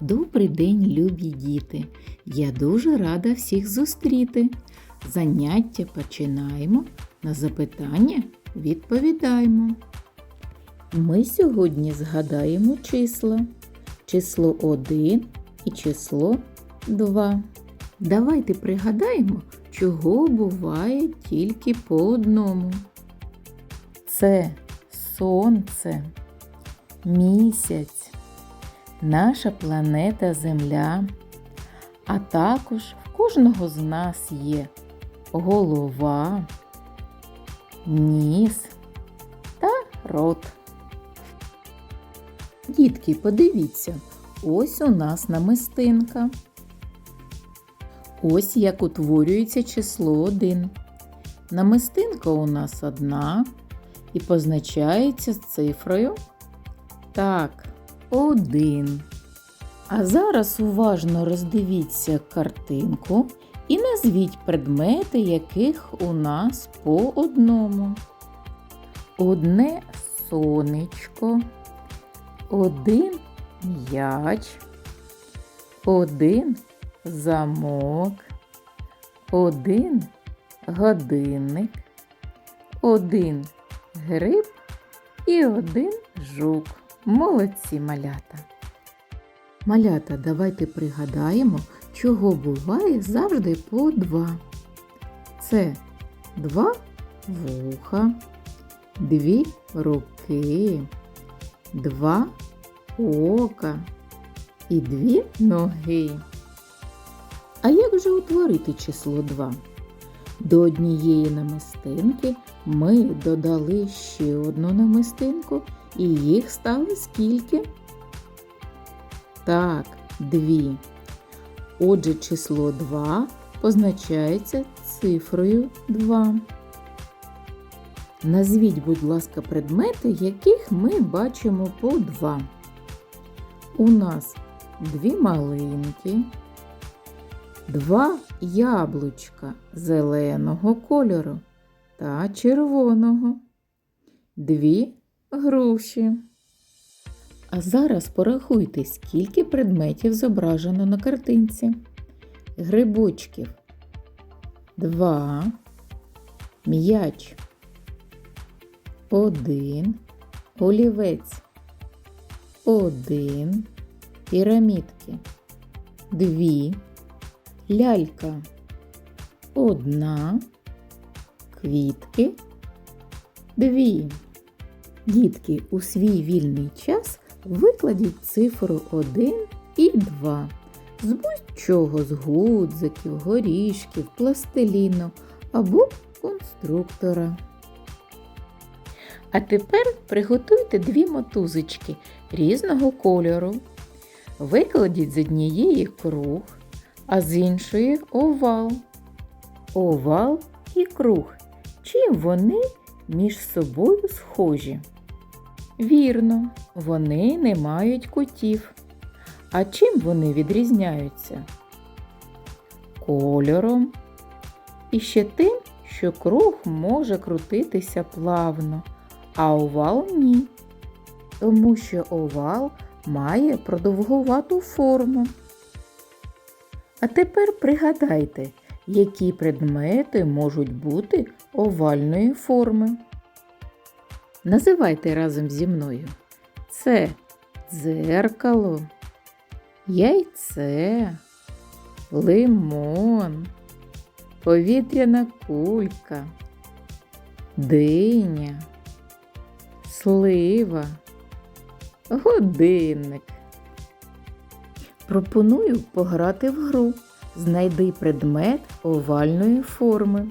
Добрий день, любі діти! Я дуже рада всіх зустріти. Заняття починаємо. На запитання відповідаємо. Ми сьогодні згадаємо числа. Число 1 і число 2. Давайте пригадаємо, чого буває тільки по одному. Це сонце, місяць, наша планета Земля, а також в кожного з нас є голова, ніс та рот. Дітки, подивіться, ось у нас намистинка. Ось як утворюється число 1. Намистинка у нас одна і позначається цифрою. Так, 1. А зараз уважно роздивіться картинку і назвіть предмети, яких у нас по одному. Одне сонечко, один м'яч, один замок, один годинник, один гриб і один жук. Молодці малята. Малята, давайте пригадаємо, чого буває завжди по два. Це два вуха, дві руки, два ока і дві ноги. А як же утворити число 2? До однієї намистинки ми додали ще одну намистинку, і їх стало скільки? Так, дві. Отже, число 2 позначається цифрою 2. Назвіть, будь ласка, предмети, яких ми бачимо по 2. У нас дві малинки, два яблучка зеленого кольору та червоного, дві груші. А зараз порахуйте, скільки предметів зображено на картинці. Грибочків. Два, м'яч. Один, олівець. Один, пірамідки. Дві, лялька. Одна, квітки дві. Дітки у свій вільний час викладіть цифру 1 і 2 з будь-чого з гудзиків, горішків, пластиліну або конструктора. А тепер приготуйте дві мотузочки різного кольору. Викладіть з однієї круг, а з іншої овал. Овал і круг. Чим вони між собою схожі? Вірно, вони не мають кутів. А чим вони відрізняються? Кольором. І ще тим, що круг може крутитися плавно, а овал ні. Тому що овал має продовгувату форму. А тепер пригадайте, які предмети можуть бути овальної форми. Називайте разом зі мною. Це дзеркало, яйце, лимон, повітряна кулька, диня, слива, годинник. Пропоную пограти в гру. Знайди предмет овальної форми.